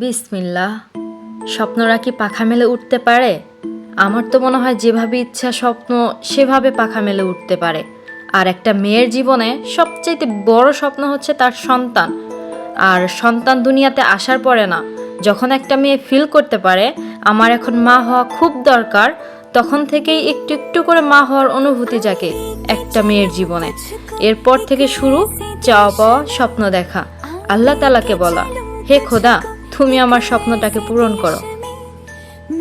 বিসমিল্লাহ। স্বপ্নরা কি পাখা মেলে উঠতে পারে? আমার তো মনে হয় যেভাবে ইচ্ছা স্বপ্ন, সেভাবে পাখা মেলে উঠতে পারে। আর একটা মেয়ের জীবনে সবচাইতে বড় স্বপ্ন হচ্ছে তার সন্তান। আর সন্তান দুনিয়াতে আসার পরে না, যখন একটা মেয়ে ফিল করতে পারে, আমার এখন মা হওয়া খুব দরকার তখন থেকেই একটু একটু করে মা হওয়ার অনুভূতি জাগে একটা মেয়ের জীবনে। এরপর থেকে শুরু চাওয়া পাওয়া স্বপ্ন দেখা। আল্লাহ তালাকে বলা, হে খোদা তুমি আমার স্বপ্নটাকে পূরণ করো।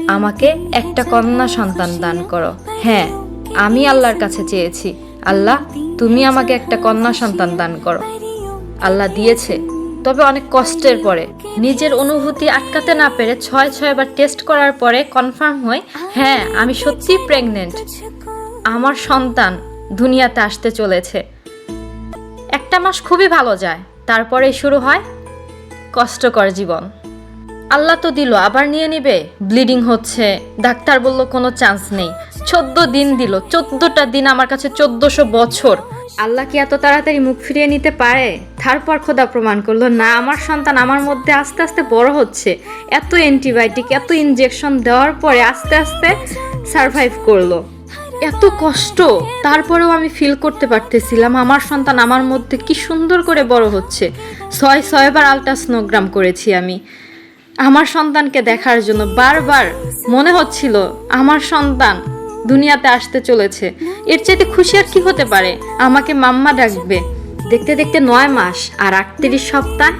আমাকে একটা কন্যা সন্তান দান করো। হ্যাঁ আমি আল্লাহর কাছে চেয়েছি। আল্লাহ, তুমি আমাকে একটা কন্যা সন্তান দান করো। আল্লাহ দিয়েছে, তবে অনেক কষ্টের পরে। নিজের অনুভূতি আটকাতে না পেরে ছয় ছয়বার টেস্ট করার পরে কনফার্ম হই হ্যাঁ আমি সত্যিই প্রেগনেন্ট। আমার সন্তান দুনিয়াতে আসতে চলেছে। একটা মাস খুবই ভালো যায়, তারপরেই শুরু হয় কষ্টকর জীবন। আল্লাহ তো দিল, আবার নিয়ে নিবে? ব্লিডিং হচ্ছে। ডাক্তার বলল, কোনো চান্স নেই। চোদ্দ দিন দিল, চোদ্দটা দিন আমার কাছে চোদ্দশো বছর। আল্লাহ কি এত তাড়াতাড়ি মুখ ফিরিয়ে নিতে পারে? তারপর খোদা প্রমাণ করল, না, আমার সন্তান আমার মধ্যে আস্তে আস্তে বড় হচ্ছে। এত অ্যান্টিবায়োটিক এত ইনজেকশন দেওয়ার পরে আস্তে আস্তে সারভাইভ করল। এত কষ্ট, তারপরেও আমি ফিল করতে পারতেছিলাম, আমার সন্তান আমার মধ্যে কি সুন্দর করে বড় হচ্ছে। ছয়, ছয়বার আলট্রাসনোগ্রাম করেছি আমি। আমার সন্তানকে দেখার জন্য বারবার মনে হচ্ছিল আমার সন্তান দুনিয়াতে আসতে চলেছে। এর চাইতে খুশি আর কি হতে পারে? আমাকে মাম্মা ডাকবে। দেখতে দেখতে নয় মাস আর আটত্রিশ সপ্তাহ।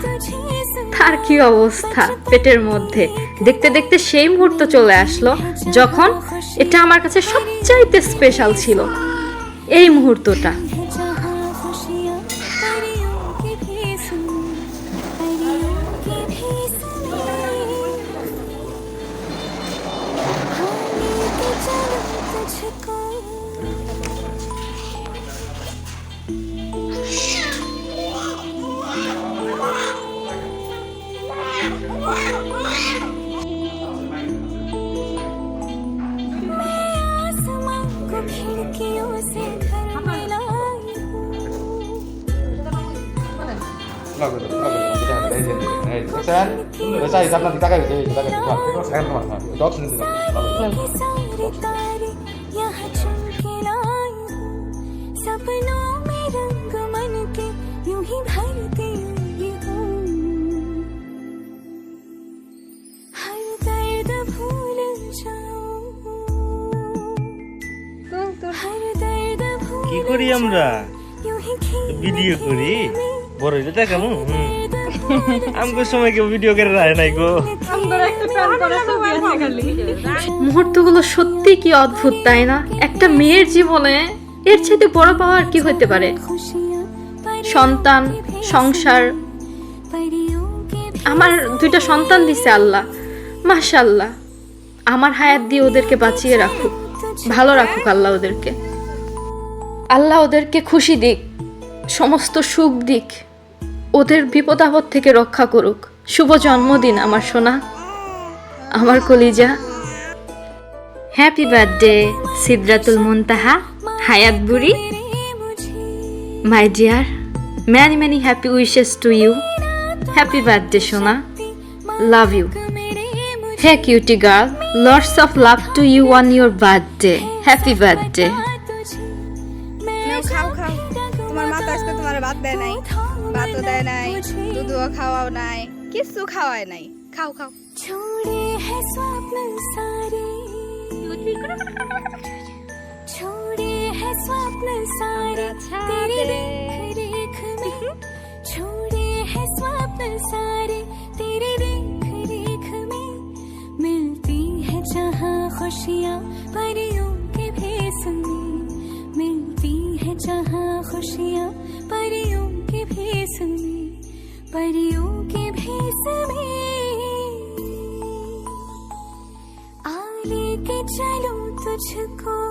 তার কি অবস্থা পেটের মধ্যে? দেখতে দেখতে সেই মুহূর্ত চলে আসলো যখন এটা আমার কাছে সবচাইতে স্পেশাল ছিল। এই মুহূর্তটা। लाई हूँ सपनों में रंग मन के यूं ही भरती आई हूँ हर दर्द भूल जाऊं हर दर्द भूल কি করি আমরা यूं ही खींच ভিডিও করি বড় হইলে দেখ কেমন আমগো সময় কেউ ভিডিও করে রায় নাই গো। মুহূর্তগুলো সত্যি কি অদ্ভুত, তাই না? একটা মেয়ের জীবনে এর চাইতে বড় পাওয়ার আর কি হতে পারে? সন্তান, সংসার। আমার দুইটা সন্তান দিছে আল্লাহ। মাশাল্লাহ আমার হায়াত দিয়ে ওদেরকে বাঁচিয়ে রাখুক। ভালো রাখুক আল্লাহ ওদেরকে। আল্লাহ ওদেরকে খুশি দিক, সমস্ত সুখ দিক। ওদের বিপদ আপদ থেকে রক্ষা করুক। শুভ জন্মদিন আমার সোনা। আমার কলিজা। হ্যাপি বার্থডে সিদ্রাতুল মুনতাহা, হায়াত বুড়ি। My dear many many happy wishes to you happy birthday সোনা। Love you hey cutie girl lots of love to you on your birthday happy birthday খাও খাও। তোমার মা তো আজকে তোমার ভাত দেয় নাই। ভাতও দেয় নাই দুধও খাওয়াও নাই কিছু খাওয়ায় নাই খাও খাও छोड़े हैं स्वप्न सारे छोड़े हैं स्वप्न सारे तेरे रेख रेख में छोड़े हैं स्वप्न सारे तेरे रेख रेख में मिलती है जहाँ खुशियाँ परियों के भेस में मिलती है जहाँ खुशियाँ परियों के भेस में परियों के भेस में। आ लेके चलूँ तुझको